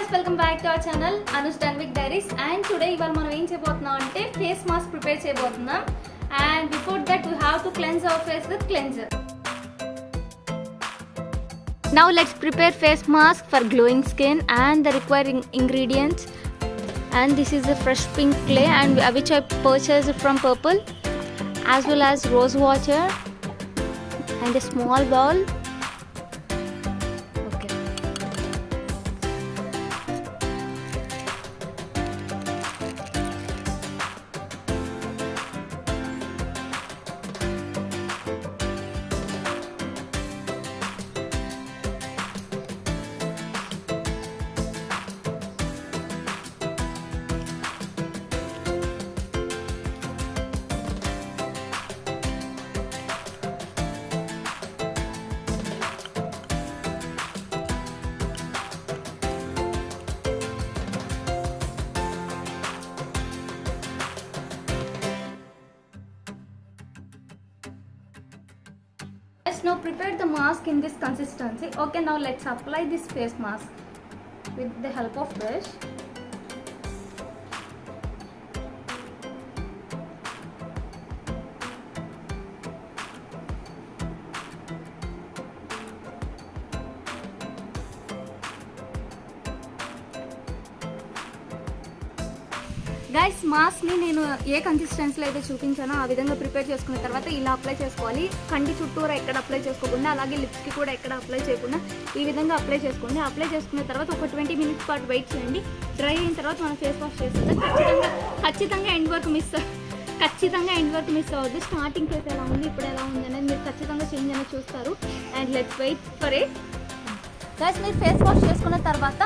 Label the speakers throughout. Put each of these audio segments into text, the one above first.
Speaker 1: To our channel Anush డన్విక్ diaries and today ఇవాళ మనం ఏం చేయబోతున్నాం అంటే ఫేస్ మాస్క్ ప్రిపేర్ చేయబోతున్నాం and before that we have to cleanse our face with cleanser Now let's prepare face mask for glowing skin and the requiring ingredients. And this is the fresh pink clay and which I purchased from Purple, as well as rose water and a small bowl. Now prepare the mask in this consistency. Okay, now let's apply this face mask with the help of brush. Guys మాస్క్ని నేను ఏ కన్సిస్టెన్సీలో అయితే చూపించానో ఆ విధంగా prepare చేసుకున్న తర్వాత ఇలా apply చేసుకోవాలి. కంటి చుట్టూరా ఎక్కడ అప్లై చేసుకోకుండా అలాగే లిప్స్కి కూడా ఎక్కడ అప్లై చేయకుండా ఈ విధంగా అప్లై చేసుకోండి. అప్లై చేసుకున్న తర్వాత ఒక ట్వంటీ మినిట్స్ పాటు వెయిట్ చేయండి. డ్రై అయిన తర్వాత మనం ఫేస్ వాష్ చేస్తుంది ఖచ్చితంగా ఖచ్చితంగా ఎండ్ వరకు మిస్ ఖచ్చితంగా ఎండ్ వరకు మిస్ అవ్వద్దు. స్టార్టింగ్ ఫేస్ ఎలా ఉంది ఇప్పుడు ఎలా ఉంది అనేది మీరు ఖచ్చితంగా చేంజ్ అనేది చూస్తారు. And let's wait for it guys మీరు ఫేస్ వాష్ చేసుకున్న తర్వాత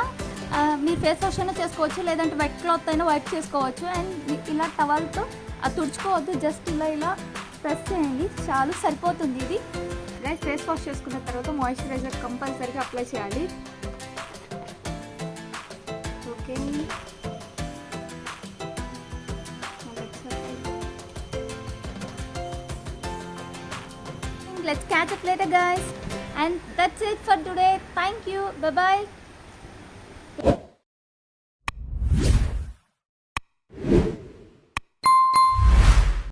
Speaker 1: మీరు ఫేస్ వాష్ అయినా చేసుకోవచ్చు లేదంటే వెట్ క్లాత్ అయినా వైప్ చేసుకోవచ్చు. అండ్ ఇలా టవల్తో అది తుడుచుకోవద్దు జస్ట్ ఇలా ఇలా ప్రెస్ చేయండి. చాలు సరిపోతుంది ఇది. గైస్ ఫేస్ వాష్ చేసుకున్న తర్వాత మాయిశ్చరైజర్ కంపల్సరీగా అప్లై చేయాలి. Okay let's catch up later guys and that's it for today thank you bye Thank you.